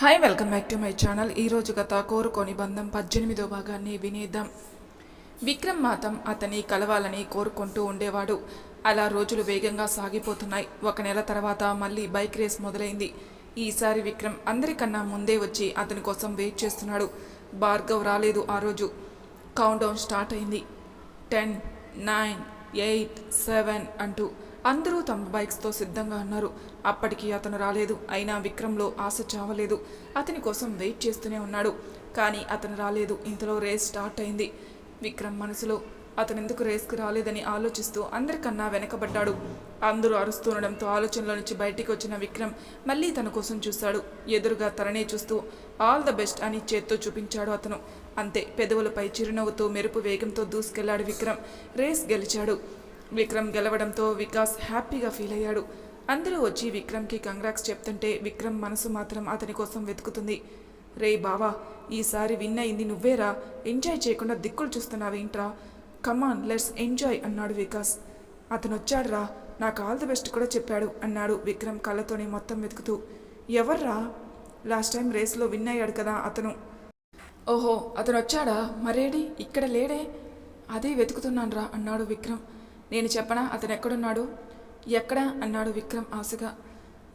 Hi welcome back to my channel ఈరోజు గత కోరుకొని బంధం పద్దెనిమిదో భాగాన్ని వినేద్దాం. విక్రమ్ మాతం అతని కలవాలని కోరుకుంటూ ఉండేవాడు. అలా రోజులు వేగంగా సాగిపోతున్నాయి. ఒక నెల తర్వాత మళ్ళీ బైక్ రేస్ మొదలైంది. ఈసారి విక్రమ్ అందరికన్నా ముందే వచ్చి అతని కోసం వెయిట్ చేస్తున్నాడు. భార్గవ్ రాలేదు ఆ రోజు. కౌంట్ డౌన్ స్టార్ట్ అయింది. టెన్ నైన్ ఎయిట్ సెవెన్ అంటూ అందరూ తమ బైక్స్తో సిద్ధంగా ఉన్నారు. అప్పటికి అతను రాలేదు. అయినా విక్రమ్లో ఆశ చావలేదు. అతని కోసం వెయిట్ చేస్తూనే ఉన్నాడు. కానీ అతను రాలేదు. ఇంతలో రేస్ స్టార్ట్ అయింది. విక్రమ్ మనసులో అతను ఎందుకు రేస్కి రాలేదని ఆలోచిస్తూ అందరికన్నా వెనకబడ్డాడు. అందరూ అరుస్తుండడంతో ఆలోచనలో నుంచి బయటికి వచ్చిన విక్రమ్ మళ్ళీ తన కోసం చూశాడు. ఎదురుగా తననే చూస్తూ ఆల్ ద బెస్ట్ అని చేత్తో చూపించాడు అతను. అంతే పెదవులపై చిరునవ్వుతో మెరుపు వేగంతో దూసుకెళ్ళాడు విక్రమ్. రేస్ గెలిచాడు. విక్రమ్ గెలవడంతో వికాస్ హ్యాపీగా ఫీల్ అయ్యాడు. అందరూ వచ్చి విక్రమ్కి కంగ్రాక్స్ చెప్తుంటే విక్రమ్ మనసు మాత్రం అతని కోసం వెతుకుతుంది. రే బావా ఈసారి విన్ అయింది నువ్వేరా? ఎంజాయ్ చేయకుండా దిక్కులు చూస్తున్నావేంట్రా కమాన్ లెట్స్ ఎంజాయ్ అన్నాడు వికాస్. అతను వచ్చాడురా నాకు ఆల్ ది బెస్ట్ కూడా చెప్పాడు అన్నాడు విక్రమ్ కళ్ళతోనే మొత్తం వెతుకుతూ. ఎవర్రా? లాస్ట్ టైం రేస్లో విన్ అయ్యాడు కదా అతను. ఓహో అతను వచ్చాడా మరేడి? ఇక్కడ లేడే? అదే వెతుకుతున్నానురా అన్నాడు విక్రమ్. నేను చెప్పనా అతను ఎక్కడున్నాడు ఎక్కడా? అన్నాడు విక్రమ్ ఆశగా.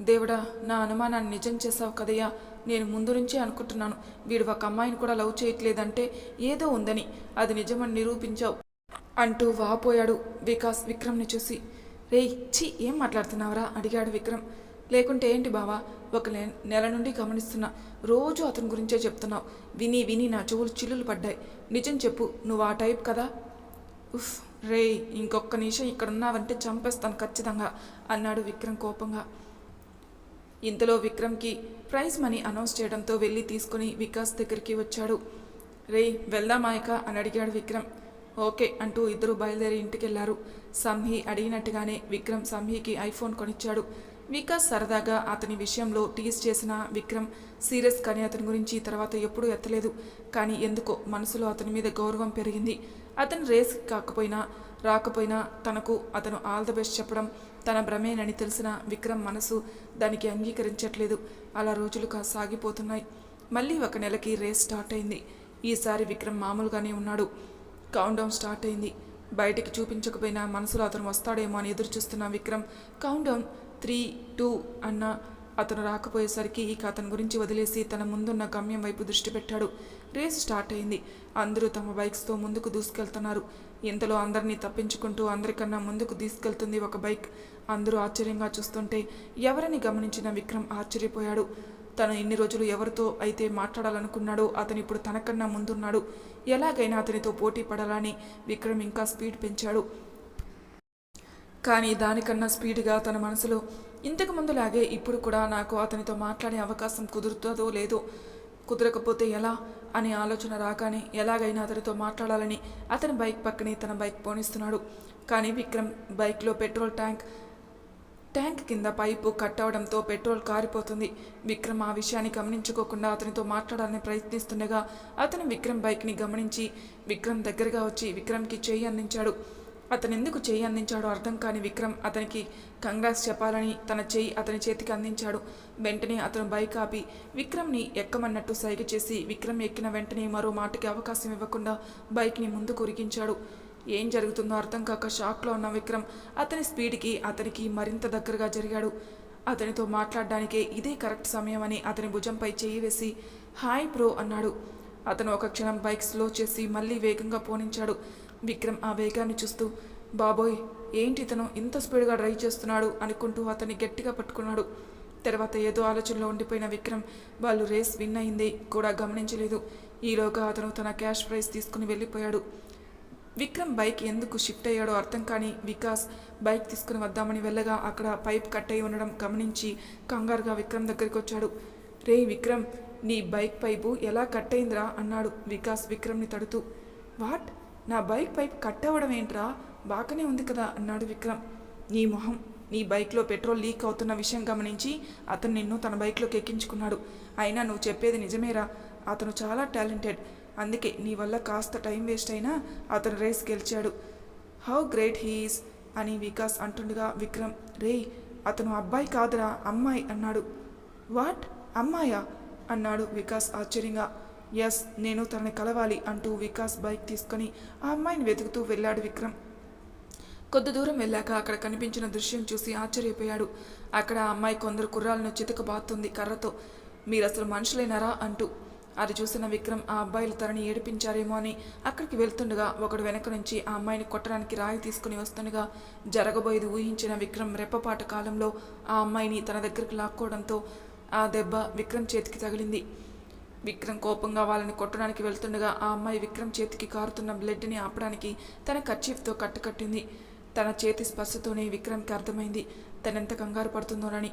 దేవుడా నా అనుమానాన్ని నిజం చేసావు కదయ్యా. నేను ముందు నుంచే అనుకుంటున్నాను. వీడు ఒక అమ్మాయిని కూడా లవ్ చేయట్లేదంటే ఏదో ఉందని. అది నిజమని నిరూపించావు అంటూ వాపోయాడు వికాస్ విక్రమ్ని చూసి. రే ఛీ ఏం మాట్లాడుతున్నావురా? అడిగాడు విక్రమ్. లేకుంటే ఏంటి బావా? ఒక నె- నెల నుండి గమనిస్తున్నా. రోజు అతని గురించే చెప్తున్నావు. విని విని నా చెవులు చిల్లులు పడ్డాయి. నిజం చెప్పు నువ్వు ఆ టైప్ కదా? ఉఫ్. రే ఇంకొక నిమిషం ఇక్కడ ఉన్నావంటే చంపేస్తాను ఖచ్చితంగా అన్నాడు విక్రమ్ కోపంగా. ఇంతలో విక్రమ్కి ప్రైజ్ మనీ అనౌన్స్ చేయడంతో వెళ్ళి తీసుకుని వికాస్ దగ్గరికి వచ్చాడు. రే వెళ్దామాయక అని అడిగాడు విక్రమ్. ఓకే అంటూ ఇద్దరు బయలుదేరి ఇంటికెళ్ళారు. సంహి అడిగినట్టుగానే విక్రమ్ సంహికి ఐఫోన్ కొనిచ్చాడు. వికాస్ సరదాగా అతని విషయంలో టీజ్ చేసిన విక్రమ్ సీరియస్ కానీ అతని గురించి తర్వాత ఎప్పుడూ ఎత్తలేదు. కానీ ఎందుకో మనసులో అతని మీద గౌరవం పెరిగింది. అతను రేస్ కాకపోయినా రాకపోయినా తనకు అతను ఆల్ ద బెస్ట్ చెప్పడం తన భ్రమేనని తెలిసిన విక్రమ్ మనసు దానికి అంగీకరించట్లేదు. అలా రోజులు కా సాగిపోతున్నాయి. మళ్ళీ ఒక నెలకి రేస్ స్టార్ట్ అయింది. ఈసారి విక్రమ్ మామూలుగానే ఉన్నాడు. కౌంట్ డౌన్ స్టార్ట్ అయింది. బయటికి చూపించకపోయినా మనసులో అతను వస్తాడేమో అని ఎదురు చూస్తున్న Vikram count down three two అన్న అతను రాకపోయేసరికి ఇక అతని గురించి వదిలేసి తన ముందున్న గమ్యం వైపు దృష్టి పెట్టాడు. రేస్ స్టార్ట్ అయింది. అందరూ తమ బైక్స్తో ముందుకు దూసుకెళ్తున్నారు. ఇంతలో అందరినీ తప్పించుకుంటూ అందరికన్నా ముందుకు తీసుకెళ్తుంది ఒక బైక్. అందరూ ఆశ్చర్యంగా చూస్తుంటే ఎవరిని గమనించిన విక్రమ్ ఆశ్చర్యపోయాడు. తను ఇన్ని రోజులు ఎవరితో అయితే మాట్లాడాలనుకున్నాడో అతను ఇప్పుడు తనకన్నా ముందున్నాడు. ఎలాగైనా అతనితో పోటీ పడాలని విక్రమ్ ఇంకా స్పీడ్ పెంచాడు. కానీ దానికన్నా స్పీడ్గా తన మనసులో ఇంతకు ముందులాగే ఇప్పుడు కూడా నాకు అతనితో మాట్లాడే అవకాశం కుదురుతుందో లేదో కుదరకపోతే ఎలా అనే ఆలోచన రాగానే ఎలాగైనా అతనితో మాట్లాడాలని అతని బైక్ పక్కనే తన బైక్ పోనిస్తున్నాడు. కానీ విక్రమ్ బైక్లో పెట్రోల్ ట్యాంక్ ట్యాంక్ కింద పైపు కట్ అవడంతో పెట్రోల్ కారిపోతుంది. విక్రమ్ ఆ విషయాన్ని గమనించుకోకుండా అతనితో మాట్లాడాలని ప్రయత్నిస్తుండగా అతను విక్రమ్ బైక్ని గమనించి విక్రమ్ దగ్గరగా వచ్చి విక్రమ్కి చేయి అందించాడు. అతను ఎందుకు చేయి అందించాడో అర్థం కాని విక్రమ్ అతనికి కంగ్రాస్ చెప్పాలని తన చేయి అతని చేతికి అందించాడు. వెంటనే అతను బైక్ ఆపి విక్రమ్ని ఎక్కమన్నట్టు సైగ చేసి విక్రమ్ ఎక్కిన వెంటనే మరో మాటకి అవకాశం ఇవ్వకుండా బైక్ని ముందుకు ఉరికించాడు. ఏం జరుగుతుందో అర్థం కాక షాక్లో ఉన్న విక్రమ్ అతని స్పీడ్కి అతనికి మరింత దగ్గరగా జరిగాడు. అతనితో మాట్లాడడానికే ఇదే కరెక్ట్ సమయం అని అతని భుజంపై చేయి వేసి హాయ్ బ్రో అన్నాడు. అతను ఒక క్షణం బైక్ స్లో చేసి మళ్ళీ వేగంగా పోనించాడు. విక్రమ్ ఆ వేగాన్ని చూస్తూ బాబోయ్ ఏంటి ఇతను ఇంత స్పీడ్గా డ్రైవ్ చేస్తున్నాడు? అనుకుంటూ అతన్ని గట్టిగా పట్టుకున్నాడు. తర్వాత ఏదో ఆలోచనలో ఉండిపోయిన విక్రమ్ వాళ్ళు రేస్ విన్ అయింది కూడా గమనించలేదు. ఈలోగా అతను తన క్యాష్ ప్రైజ్ తీసుకుని వెళ్ళిపోయాడు. విక్రమ్ బైక్ ఎందుకు షిఫ్ట్ అయ్యాడో అర్థం కాని వికాస్ బైక్ తీసుకుని వద్దామని వెళ్ళగా అక్కడ పైప్ కట్ అయి ఉండడం గమనించి కంగారుగా విక్రమ్ దగ్గరికి వచ్చాడు. రే విక్రమ్ నీ బైక్ పైపు ఎలా కట్ అయిందిరా? అన్నాడు వికాస్ విక్రమ్ని తడుతూ. వాట్? నా బైక్ పైప్ కట్ అవ్వడం ఏంట్రా? బాగానే ఉంది కదా అన్నాడు విక్రమ్. నీ మొహం నీ బైక్లో పెట్రోల్ లీక్ అవుతున్న విషయం గమనించి అతను నిన్ను తన బైక్లోకి ఎక్కించుకున్నాడు. అయినా నువ్వు చెప్పేది నిజమేరా? అతను చాలా టాలెంటెడ్. అందుకే నీ వల్ల కాస్త టైం వేస్ట్ అయినా అతను రేస్ గెలిచాడు. హౌ గ్రేట్ హీఈస్ అని వికాస్ అంటుండగా విక్రమ్. రే అతను అబ్బాయి కాదురా అమ్మాయి అన్నాడు. వాట్? అమ్మాయా? అన్నాడు వికాస్ ఆశ్చర్యంగా. ఎస్ నేను తనని కలవాలి అంటూ వికాస్ బైక్ తీసుకొని ఆ అమ్మాయిని వెతుకుతూ వెళ్ళాడు విక్రమ్. కొద్ది దూరం వెళ్ళాక అక్కడ కనిపించిన దృశ్యం చూసి ఆశ్చర్యపోయాడు. అక్కడ ఆ అమ్మాయి కొందరు కుర్రాలను చితకబాతుంది కర్రతో. మీరు అసలు మనుషులేనారా? అంటూ. అది చూసిన విక్రమ్ ఆ అబ్బాయిలు తనని ఏడిపించారేమో అని అక్కడికి వెళ్తుండగా ఒకడు వెనక నుంచి ఆ అమ్మాయిని కొట్టడానికి రాయి తీసుకుని వస్తుండగా జరగబోయేది ఊహించిన విక్రమ్ రెప్పపాట కాలంలో ఆ అమ్మాయిని తన దగ్గరికి లాక్కోవడంతో ఆ దెబ్బ విక్రమ్ చేతికి తగిలింది. విక్రమ్ కోపంగా వాళ్ళని కొట్టడానికి వెళ్తుండగా ఆ అమ్మాయి విక్రమ్ చేతికి కారుతున్న బ్లడ్ని ఆపడానికి తన కర్చీఫ్తో కట్టుకట్టింది. తన చేతి స్పర్శతోనే విక్రమ్కి అర్థమైంది తనెంత కంగారు పడుతుందోనని.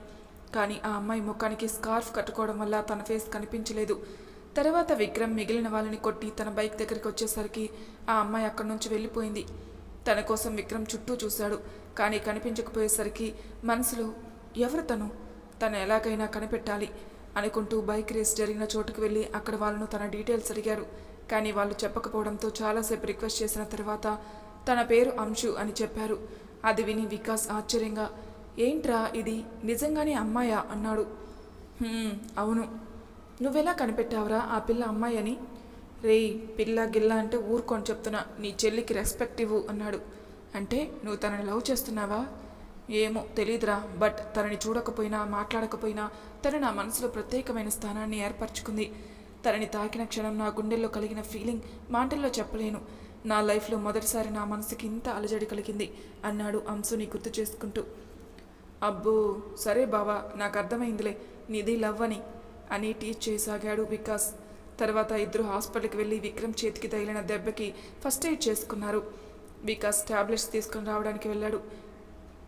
కానీ ఆ అమ్మాయి ముఖానికి స్కార్ఫ్ కట్టుకోవడం వల్ల తన ఫేస్ కనిపించలేదు. తర్వాత విక్రమ్ మిగిలిన వాళ్ళని కొట్టి తన బైక్ దగ్గరికి వచ్చేసరికి ఆ అమ్మాయి అక్కడి నుంచి వెళ్ళిపోయింది. తన కోసం విక్రమ్ చుట్టూ చూశాడు. కానీ కనిపించకపోయేసరికి మనసులో ఎవరు తను? తను ఎలాగైనా కనిపెట్టాలి. అనుకుంటూ బైక్ రేస్ జరిగిన చోటుకు వెళ్ళి అక్కడ వాళ్ళను తన డీటెయిల్స్ అడిగారు. కానీ వాళ్ళు చెప్పకపోవడంతో చాలాసేపు రిక్వెస్ట్ చేసిన తర్వాత తన పేరు అంశు అని చెప్పారు. అది విని వికాస్ ఆశ్చర్యంగా ఏంట్రా ఇది? నిజంగానే అమ్మాయా? అన్నాడు. అవును. నువ్వెలా కనిపెట్టావురా ఆ పిల్ల అమ్మాయి అని? రేయ్ పిల్ల గిల్ల అంటే ఊరుకొని చెప్తున్నా. నీ చెల్లికి రెస్పెక్ట్ ఇవ్వు అన్నాడు. అంటే నువ్వు తనని లవ్ చేస్తున్నావా? ఏమో తెలీదురా బట్ తనని చూడకపోయినా మాట్లాడకపోయినా తను నా మనసులో ప్రత్యేకమైన స్థానాన్ని ఏర్పరచుకుంది. తనని తాకిన క్షణం నా గుండెల్లో కలిగిన ఫీలింగ్ మాటల్లో చెప్పలేను. నా లైఫ్లో మొదటిసారి నా మనసుకి ఇంత అలజడి కలిగింది అన్నాడు అంశుని గుర్తు చేసుకుంటూ. అబ్బో సరే బావా నాకు అర్థమైందిలే నిధి లవ్ అని అని టీచ్ చేయసాగాడు వికాస్. తర్వాత ఇద్దరు హాస్పిటల్కి వెళ్ళి విక్రమ్ చేతికి తగిలిన దెబ్బకి ఫస్ట్ ఎయిడ్ చేసుకున్నారు. వికాస్ టాబ్లెట్స్ తీసుకుని రావడానికి వెళ్ళాడు.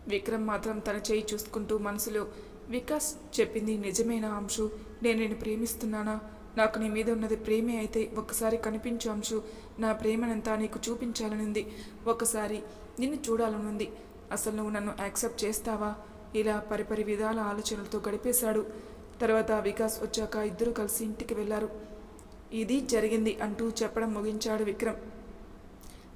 విక్రమ్ మాత్రం తన చేయి చూసుకుంటూ మనసులో వికాస్ చెప్పింది నిజమేనా అంశు? నేను నేను ప్రేమిస్తున్నానా? నాకు నీ మీద ఉన్నది ప్రేమే అయితే ఒక్కసారి కనిపించు అంశు. నా ప్రేమనంతా నీకు చూపించాలనుంది. ఒకసారి నిన్ను చూడాలనుంది. అసలు నువ్వు నన్ను యాక్సెప్ట్ చేస్తావా? ఇలా పరిపరి విధాల ఆలోచనలతో గడిపేశాడు. తర్వాత వికాస్ వచ్చాక ఇద్దరు కలిసి ఇంటికి వెళ్ళారు ఇది జరిగింది అంటూ చెప్పడం ముగించాడు విక్రమ్.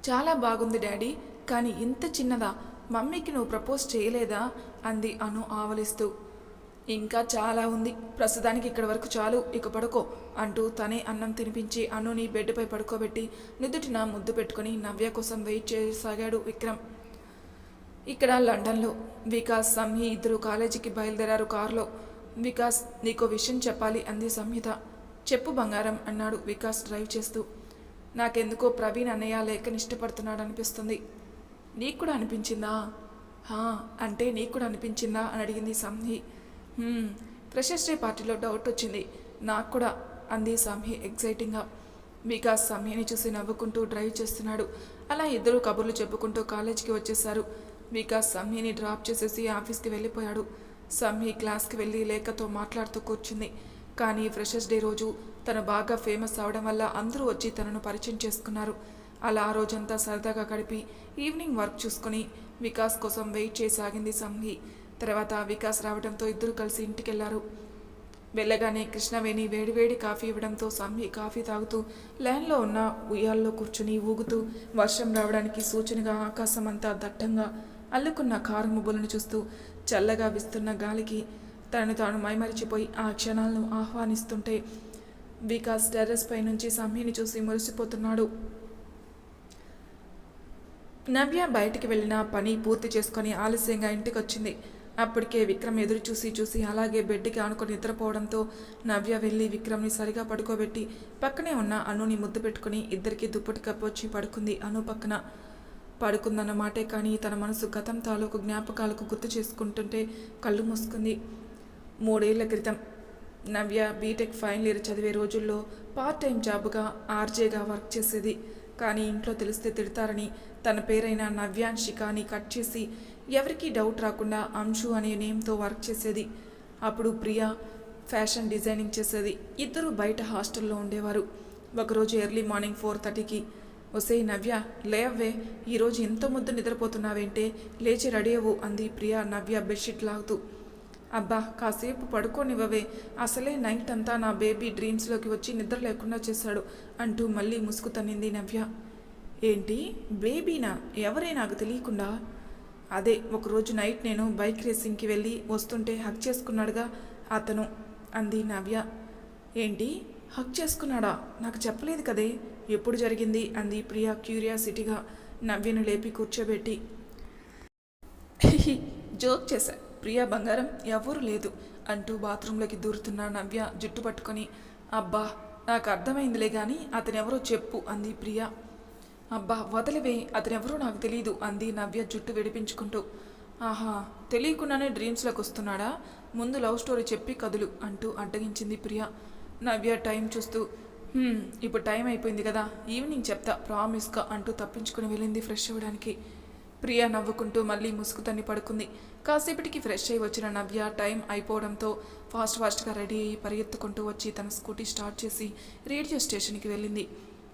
చాలా బాగుంది డాడీ కానీ ఇంత చిన్నదా? మమ్మీకి నువ్వు ప్రపోజ్ చేయలేదా? అంది అను ఆవలిస్తూ. ఇంకా చాలా ఉంది. ప్రస్తుతానికి ఇక్కడి వరకు చాలు ఇక పడుకో అంటూ తనే అన్నం తినిపించి అనుని బెడ్పై పడుకోబెట్టి నుదుటిన ముద్దు పెట్టుకుని నవ్య కోసం వెయిట్ చేయసాగాడు విక్రమ్. ఇక్కడ లండన్లో. వికాస్ సంహి ఇద్దరు కాలేజీకి బయలుదేరారు కారులో. వికాస్ నీకో విషయం చెప్పాలి అంది సంహిత. చెప్పు బంగారం అన్నాడు వికాస్ డ్రైవ్ చేస్తూ. నాకెందుకో ప్రవీణ్ అన్నయ్య లేఖని ఇష్టపడుతున్నాడు అనిపిస్తుంది నీకు కూడా అనిపించిందా? హా అంటే నీకు కూడా అనిపించిందా? అని అడిగింది సంహి. ఫ్రెషర్స్ డే పార్టీలో డౌట్ వచ్చింది. నాకు కూడా అంది సంహి ఎగ్జైటింగ్గా వికాస్ సంహిని చూసి నవ్వుకుంటూ డ్రైవ్ చేస్తున్నాడు. అలా ఇద్దరు కబుర్లు చెప్పుకుంటూ కాలేజీకి వచ్చేశారు. వికాస్ సంహిని డ్రాప్ చేసేసి ఆఫీస్కి వెళ్ళిపోయాడు. సంహి క్లాస్కి వెళ్ళి లేఖతో మాట్లాడుతూ కూర్చుంది. కానీ ఫ్రెషర్స్ డే రోజు తను బాగా ఫేమస్ అవడం వల్ల అందరూ వచ్చి తనను పరిచయం చేసుకున్నారు. అలా ఆ రోజంతా సరదాగా గడిపి ఈవినింగ్ వర్క్ చూసుకొని వికాస్ కోసం వెయిట్ చేసాగింది సంహి తర్వాత వికాస్ రావడంతో ఇద్దరు కలిసి ఇంటికెళ్ళారు. వెళ్ళగానే కృష్ణవేణి వేడివేడి కాఫీ ఇవ్వడంతో సంహి కాఫీ తాగుతూ లైన్లో ఉన్న ఉయ్యాల్లో కూర్చుని ఊగుతూ వర్షం రావడానికి సూచనగా ఆకాశం అంతా దట్టంగా అల్లుకున్న కారు ముబ్బులను చూస్తూ చల్లగా విస్తున్న గాలికి తనను తాను మైమరిచిపోయి ఆ క్షణాలను ఆహ్వానిస్తుంటే వికాస్ టెర్రస్ పై నుంచి సంహిని చూసి మురిసిపోతున్నాడు. నవ్య బయటికి వెళ్ళిన పని పూర్తి చేసుకొని ఆలస్యంగా ఇంటికి వచ్చింది అప్పటికే విక్రమ్ ఎదురు చూసి చూసి అలాగే బెడ్కి ఆనుకొని నిద్రపోవడంతో నవ్య వెళ్ళి విక్రమ్ని సరిగా పడుకోబెట్టి పక్కనే ఉన్న అనుని ముద్దు పెట్టుకుని ఇద్దరికి దుప్పటి కప్పొచ్చి పడుకుంది అను పక్కన. పడుకుందన్న మాటే కానీ తన మనసు గతం తాలూకు జ్ఞాపకాలకు గుర్తు చేసుకుంటుంటే కళ్ళు మూసుకుంది. మూడేళ్ళ క్రితం నవ్య బీటెక్ ఫైనల్ ఇయర్ చదివే రోజుల్లో పార్ట్ టైం జాబ్గా ఆర్జేగా వర్క్ చేసేది. కానీ ఇంట్లో తెలిస్తే తిడతారని తన పేరైన నవ్యాంశికాని కట్ చేసి ఎవరికీ డౌట్ రాకుండా అంశు అనే నేమ్తో వర్క్ చేసేది. అప్పుడు ప్రియా ఫ్యాషన్ డిజైనింగ్ చేసేది. ఇద్దరు బయట హాస్టల్లో ఉండేవారు. ఒకరోజు ఎర్లీ మార్నింగ్ ఫోర్ థర్టీకి ఒసే నవ్య లేవే ఈరోజు ఇంత ముద్దు నిద్రపోతున్నావేంటే లేచి రెడీ అవ్వు అంది ప్రియా నవ్య బెడ్షీట్ లాగుతూ. అబ్బా కాసేపు పడుకోనివ్వవే. అసలే నైట్ అంతా నా బేబీ డ్రీమ్స్లోకి వచ్చి నిద్ర లేకుండా చేశాడు అంటూ మళ్ళీ ముసుగు తన్నింది నవ్య. ఏంటి? బేబీనా? ఎవరే నాకు తెలియకుండా? అదే ఒకరోజు నైట్ నేను బైక్ రేసింగ్కి వెళ్ళి వస్తుంటే హక్ చేసుకున్నాడుగా అతను అంది నవ్య. ఏంటి? హక్ చేసుకున్నాడా? నాకు చెప్పలేదు కదే. ఎప్పుడు జరిగింది? అంది ప్రియా క్యూరియాసిటీగా నవ్యను లేపి కూర్చోబెట్టి. జోక్ చేశా. ప్రియా బంగారం ఎవరు లేదు అంటూ బాత్రూంలోకి దూరుతున్న నవ్య జుట్టు పట్టుకొని అబ్బా నాకు అర్థమైందిలే కానీ అతనెవరో చెప్పు అంది ప్రియా. అబ్బా వదిలివే అతనెవరో నాకు తెలియదు అంది నవ్య జుట్టు విడిపించుకుంటూ. ఆహా తెలియకుండానే డ్రీమ్స్లోకి వస్తున్నాడా ముందు లవ్ స్టోరీ చెప్పి కదులు అంటూ అడ్డగించింది ప్రియా. నవ్య టైం చూస్తూ ఇప్పుడు టైం అయిపోయింది కదా ఈవినింగ్ చెప్తా ప్రామిస్గా అంటూ తప్పించుకుని వెళ్ళింది ఫ్రెష్ అవ్వడానికి. ప్రియా నవ్వుకుంటూ మళ్ళీ ముసుగుతన్ని పడుకుంది. కాసేపటికి ఫ్రెష్ అయి వచ్చిన నవ్య టైం అయిపోవడంతో ఫాస్ట్ ఫాస్ట్గా రెడీ అయ్యి పరిగెత్తుకుంటూ వచ్చి తన స్కూటీ స్టార్ట్ చేసి రేడియో స్టేషన్కి వెళ్ళింది.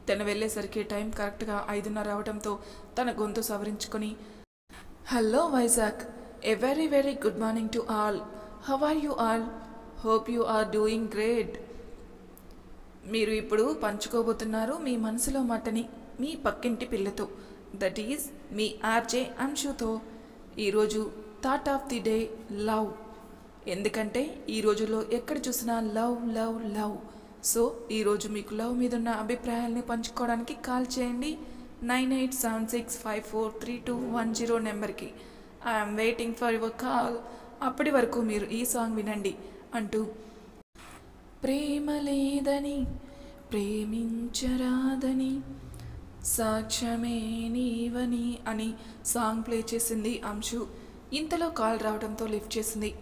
తను వెళ్ళేసరికి టైం కరెక్ట్గా ఐదున్నర అవడంతో తన గొంతు సవరించుకొని hello Vizag. A very very good morning to all. How are you all? Hope you are doing great. మీరు ఇప్పుడు పంచుకోబోతున్నారు మీ మనసులో మాటని మీ పక్కింటి పిల్లతో. దట్ ఈజ్ మీ ఆర్జే అంశుతో ఈరోజు thought of the day love ఎందుకంటే ఈ రోజుల్లో ఎక్కడ చూసినా లవ్ లవ్ లవ్ సో ఈరోజు మీకు లవ్ మీద ఉన్న అభిప్రాయాల్ని పంచుకోవడానికి కాల్ చేయండి. Nine eight seven six five four three two one zero నెంబర్కి I'm waiting for your call అప్పటి వరకు మీరు ఈ సాంగ్ వినండి అంటూ. ప్రేమ లేదని ప్రేమించరాదని సాక్ష్యమే నీవని అని సాంగ్ ప్లే చేసింది అంశు. ఇంతలో కాల్ రావడంతో లిఫ్ట్ చేసింది.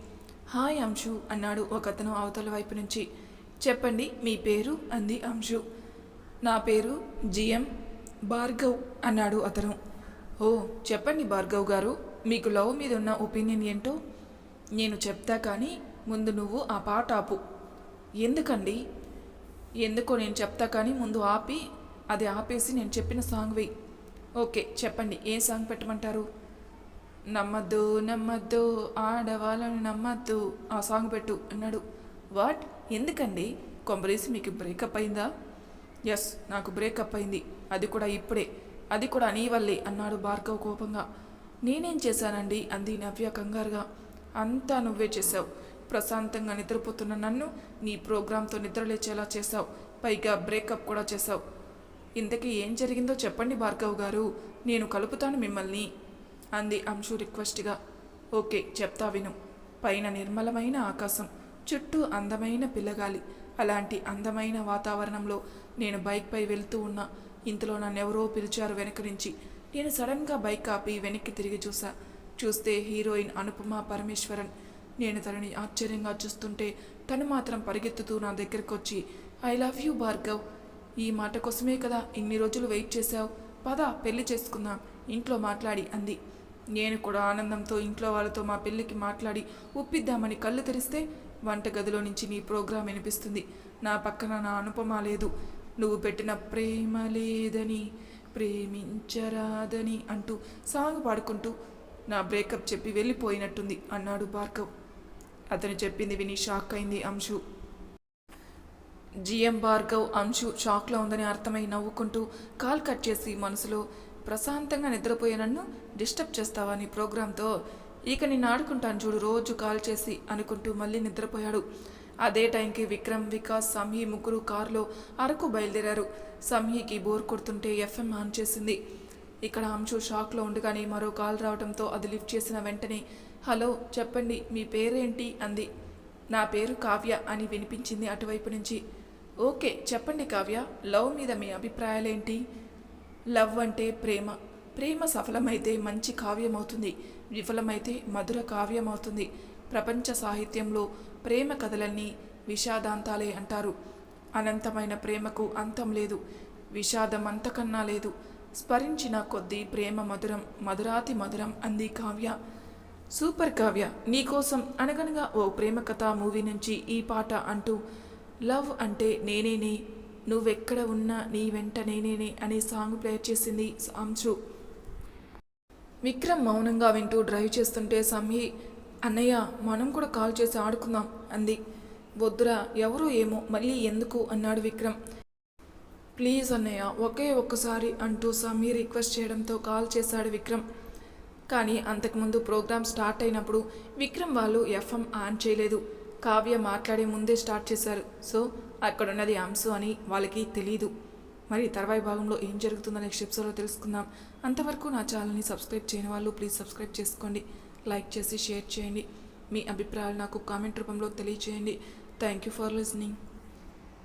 హాయ్ అంశు అన్నాడు ఒకతను అవతల వైపు నుంచి. చెప్పండి మీ పేరు? అంది అంశు. నా పేరు జిఎం భార్గవ్ అన్నాడు అతను. ఓ చెప్పండి భార్గవ్ గారు మీకు లవ్ మీద ఉన్న ఒపీనియన్ ఏంటో? నేను చెప్తా కానీ ముందు నువ్వు ఆ పాట ఆపు. ఎందుకండి? ఎందుకో నేను చెప్తా కానీ ముందు ఆపి అది ఆపేసి నేను చెప్పిన సాంగ్ వెయ్యి ఓకే చెప్పండి ఏ సాంగ్ పెట్టమంటారు? నమ్మద్దు నమ్మద్దు ఆడవాళ్ళని నమ్మద్దు. ఆ సాంగ్ పెట్టు అన్నాడు. వాట్? ఎందుకండి? కొంబరేసి మీకు బ్రేకప్ అయిందా? ఎస్ నాకు బ్రేకప్ అయింది. అది కూడా ఇప్పుడే. అది కూడా నీ వల్లే అన్నాడు భార్గవ్ కోపంగా. నేనేం చేశానండి? అంది నవ్య కంగారుగా. అంతా నువ్వే చేశావు. ప్రశాంతంగా నిద్రపోతున్న నన్ను నీ ప్రోగ్రాంతో నిద్రలేచేలా చేశావు. పైగా బ్రేకప్ కూడా చేశావు. ఇంతకీ ఏం జరిగిందో చెప్పండి భార్గవ్ గారు. నేను కలుపుతాను మిమ్మల్ని అంది అంశు రిక్వెస్ట్గా. ఓకే చెప్తా విను. పైన నిర్మలమైన ఆకాశం చుట్టూ అందమైన పిల్లగాలి. అలాంటి అందమైన వాతావరణంలో నేను బైక్పై వెళ్తూ ఉన్నా. ఇంతలో నన్నెవరో పిలిచారు వెనక నుంచి. నేను సడన్గా బైక్ ఆపి వెనక్కి తిరిగి చూసా. చూస్తే హీరోయిన్ అనుపమ పరమేశ్వరన్. నేను తనని ఆశ్చర్యంగా చూస్తుంటే తను మాత్రం పరిగెత్తుతూ నా దగ్గరకు వచ్చి ఐ లవ్ యూ భార్గవ్. ఈ మాట కోసమే కదా ఇన్ని రోజులు వెయిట్ చేశావు. పద పెళ్ళి చేసుకుందాం. ఇంట్లో మాట్లాడి అంది. నేను కూడా ఆనందంతో ఇంట్లో వాళ్ళతో మా పెళ్ళికి మాట్లాడి ఒప్పిద్దామని కళ్ళు తెరిస్తే వంటగదిలో నుంచి నీ ప్రోగ్రాం వినిపిస్తుంది. నా పక్కన నా అనుపమ లేదు. నువ్వు పెట్టిన ప్రేమ లేదని ప్రేమించరాదని అంటూ సాంగ్ పాడుకుంటూ నా బ్రేకప్ చెప్పి వెళ్ళిపోయినట్టుంది అన్నాడు భార్గవ్. అతను చెప్పింది విని షాక్ అయింది అంశు. జిఎం భార్గవ్ అంశు షాక్లో ఉందని అర్థమై నవ్వుకుంటూ కాల్ కట్ చేసి మనసులో ప్రశాంతంగా నిద్రపోయే నన్ను డిస్టర్బ్ చేస్తావని ప్రోగ్రాంతో ఇక నిన్ను ఆడుకుంటాను చూడు రోజు కాల్ చేసి అనుకుంటూ మళ్ళీ నిద్రపోయాడు. అదే టైంకి విక్రమ్ వికాస్ సంహి ముగ్గురు కారులో అరకు బయలుదేరారు. సంహికి బోర్ కొడుతుంటే ఎఫ్ఎం ఆన్ చేసింది. ఇక్కడ అంశు షాక్లో ఉండగానే మరో కాల్ రావడంతో అది లిఫ్ట్ చేసిన వెంటనే హలో చెప్పండి మీ పేరేంటి? అంది. నా పేరు కావ్య అని వినిపించింది అటువైపు నుంచి. ఓకే చెప్పండి కావ్య. లవ్ మీద మీ అభిప్రాయాలేంటి? లవ్ అంటే ప్రేమ. ప్రేమ సఫలమైతే మంచి కావ్యం అవుతుంది విఫలమైతే మధుర కావ్యం అవుతుంది ప్రపంచ సాహిత్యంలో ప్రేమ కథలన్నీ విషాదాంతాలే అంటారు. అనంతమైన ప్రేమకు అంతం లేదు. విషాదం అంతకన్నా లేదు. స్మరించిన కొద్దీ ప్రేమ మధురం మధురాతి మధురం అంది కావ్య. సూపర్ కావ్య నీకోసం అనగనగా ఓ ప్రేమ కథ మూవీ నుంచి ఈ పాట అంటూ లవ్ అంటే నేనేనే నువ్వెక్కడ ఉన్నా నీ వెంట నేనేనే అనే సాంగ్ ప్లే చేసింది సాంచు. విక్రమ్ మౌనంగా వింటూ డ్రైవ్ చేస్తుంటే సమ్హి అన్నయ్య మనం కూడా కాల్ చేసి ఆడుకుందాం అంది. వద్దురా ఎవరో ఏమో మళ్ళీ ఎందుకు? అన్నాడు విక్రమ్. ప్లీజ్ అన్నయ్య ఒకే ఒక్కసారి అంటూ సమీ రిక్వెస్ట్ చేయడంతో కాల్ చేశాడు విక్రమ్. కానీ అంతకుముందు ప్రోగ్రామ్ స్టార్ట్ అయినప్పుడు విక్రమ్ వాళ్ళు ఎఫ్ఎం ఆన్ చేయలేదు. కావ్య మాట్లాడే ముందే స్టార్ట్ చేశారు. సో అక్కడ ఉన్నది అంశు అని వాళ్ళకి తెలీదు. మరి తర్వాయి భాగంలో ఏం జరుగుతుందో నెక్స్ట్ ఎపిసోడ్లో తెలుసుకుందాం. అంతవరకు నా ఛానల్ని సబ్స్క్రైబ్ చేయని వాళ్ళు ప్లీజ్ సబ్స్క్రైబ్ చేసుకోండి. లైక్ చేసి షేర్ చేయండి. మీ అభిప్రాయాలు నాకు కామెంట్ రూపంలో తెలియచేయండి. Thank you for listening.